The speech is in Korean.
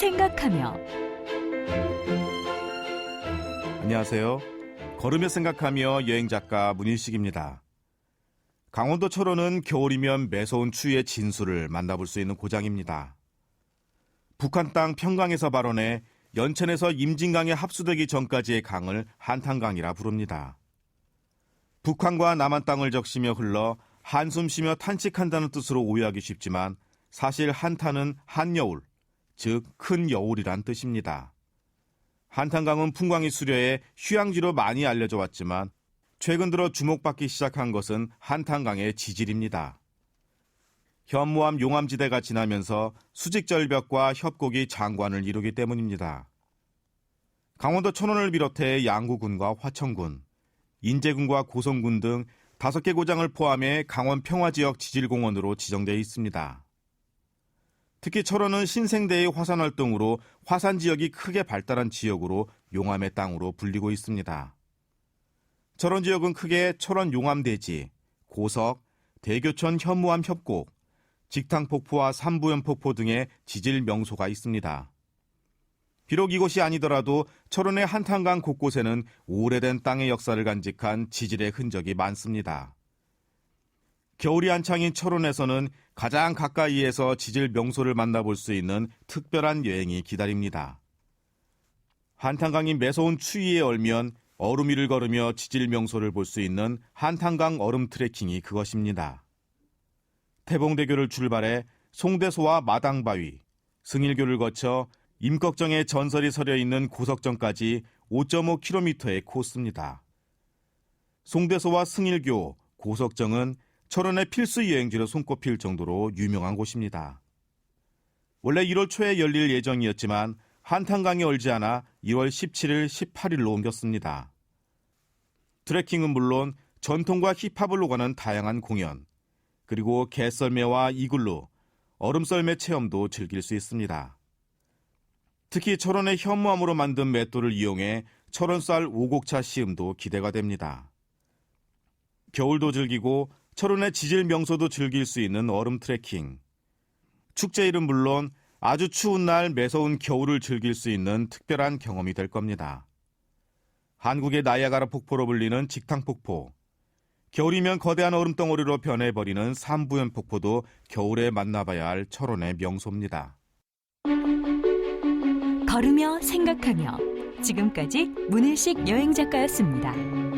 생각하며 안녕하세요. 걸으며 생각하며 여행 작가 문일식입니다. 강원도 철원은 겨울이면 매서운 추위의 진수를 만나볼 수 있는 고장입니다. 북한 땅 평강에서 발원해 연천에서 임진강에 합수되기 전까지의 강을 한탄강이라 부릅니다. 북한과 남한 땅을 적시며 흘러 한숨 쉬며 탄식한다는 뜻으로 오해하기 쉽지만 사실 한탄은 한여울, 즉 큰 여울이란 뜻입니다. 한탄강은 풍광이 수려해 휴양지로 많이 알려져 왔지만 최근 들어 주목받기 시작한 것은 한탄강의 지질입니다. 현무암 용암지대가 지나면서 수직절벽과 협곡이 장관을 이루기 때문입니다. 강원도 천원을 비롯해 양구군과 화천군, 인제군과 고성군 등 다섯 개 고장을 포함해 강원 평화지역 지질공원으로 지정되어 있습니다. 특히 철원은 신생대의 화산 활동으로 화산 지역이 크게 발달한 지역으로 용암의 땅으로 불리고 있습니다. 철원 지역은 크게 철원 용암대지, 고석, 대교천 현무암 협곡, 직탕 폭포와 삼부연폭포 등의 지질 명소가 있습니다. 비록 이곳이 아니더라도 철원의 한탄강 곳곳에는 오래된 땅의 역사를 간직한 지질의 흔적이 많습니다. 겨울이 한창인 철원에서는 가장 가까이에서 지질 명소를 만나볼 수 있는 특별한 여행이 기다립니다. 한탄강이 매서운 추위에 얼면 얼음 위를 걸으며 지질 명소를 볼 수 있는 한탄강 얼음 트레킹이 그것입니다. 태봉대교를 출발해 송대소와 마당바위, 승일교를 거쳐 임꺽정의 전설이 서려 있는 고석정까지 5.5km의 코스입니다. 송대소와 승일교, 고석정은 철원의 필수 여행지로 손꼽힐 정도로 유명한 곳입니다. 원래 1월 초에 열릴 예정이었지만 한탄강이 얼지 않아 2월 17일, 18일로 옮겼습니다. 트레킹은 물론 전통과 힙합을 오가는 다양한 공연, 그리고 개썰매와 이글루, 얼음썰매 체험도 즐길 수 있습니다. 특히 철원의 현무암으로 만든 맷돌을 이용해 철원쌀 오곡차 시음도 기대가 됩니다. 겨울도 즐기고 철원의 지질 명소도 즐길 수 있는 얼음 트레킹. 축제일은 물론 아주 추운 날 매서운 겨울을 즐길 수 있는 특별한 경험이 될 겁니다. 한국의 나이아가라 폭포로 불리는 직탕 폭포. 겨울이면 거대한 얼음 덩어리로 변해버리는 삼부연 폭포도 겨울에 만나봐야 할 철원의 명소입니다. 걸으며 생각하며 지금까지 문일식 여행 작가였습니다.